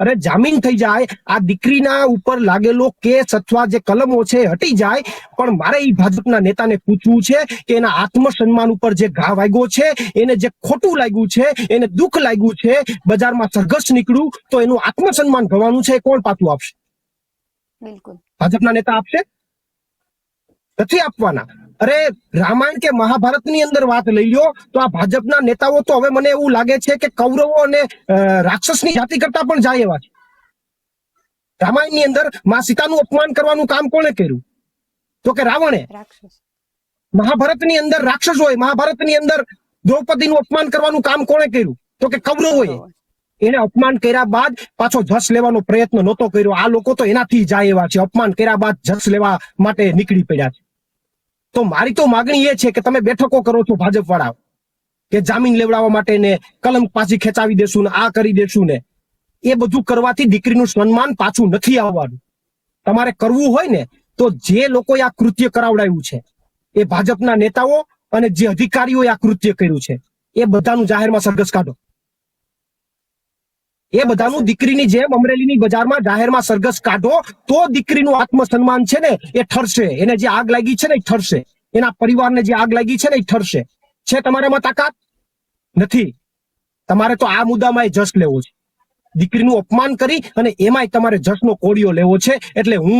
અરે જામીન થઈ જાય આ દીકરીના ઉપર લાગેલો કેસ અથવા જે કલમો છે એ હટી જાય. પણ મારે એ ભાજપના નેતાને પૂછવું છે કે એના આત્મસન્માન ઉપર જે ઘા વાગ્યો છે એને જે ખોટું લાગ્યું છે એને દુઃખ લાગ્યું છે બજારમાં સંઘર્ષ નીકળ્યું તો એનું આત્મસન્માન ગવાનું છે કોણ પાછું આપશે? બિલકુલ. ભાજપના નેતા આપશે? નથી આપવાના. અરે રામાયણ કે મહાભારતની અંદર વાત લઈ લ્યો તો આ ભાજપના નેતાઓ તો હવે મને એવું લાગે છે કે કૌરવો અને રાક્ષસ રાક્ષસની જાતિ કરતા પણ જાય એવા છે. રામાયણની અંદરમાં સીતાનું અપમાન કરવાનું કામ કોણે કર્યું? તો કે રાવણે. મહાભારતની અંદર રાક્ષસ હોય મહાભારતની અંદર દ્રૌપદીનું અપમાન કરવાનું કામ કોણે કર્યું? તો કે કૌરવોએ. એને અપમાન કર્યા બાદ પાછો જસ લેવાનો પ્રયત્ન નહોતો કર્યો. આ લોકો તો એનાથી જાય એવા છે. અપમાન કર્યા બાદ જસ લેવા માટે નીકળી પડ્યા છે. તો મારી તો માગણી એ છે કે તમે બેઠકો કરો છો ભાજપ વાળા કે જામીન લેવડાવવા માટે ને કલમ પાછી ખેંચાવી દેશું ને આ કરી દેશું ને. એ બધું કરવાથી દીકરીનું સન્માન પાછું નથી આવવાનું. તમારે કરવું હોય ને તો જે લોકોએ આ કૃત્ય કરાવડાવ્યું છે, એ ભાજપના નેતાઓ અને જે અધિકારીઓએ આ કૃત્ય કર્યું છે, એ બધાનું જાહેરમાં સરઘસ કાઢો. એ બધાનું દીકરીની જેમ અમરેલીની બજારમાં જાહેરમાં સરઘસ કાઢો, તો દીકરીનું આત્મસન્માન છે ને, એ ઠરશે. એને જે આગ લાગી છે ને, એ ઠરશે. એના પરિવારને જે આગ લાગી છે ને, એ ઠરશે. છે તમારામાં તાકાત? નથી. તમારે તો આ મુદ્દામાં એ જશ લેવો છે. દીકરીનું અપમાન કરી અને એમાંય તમારે જશનો કોડિયો લેવો છે. એટલે હું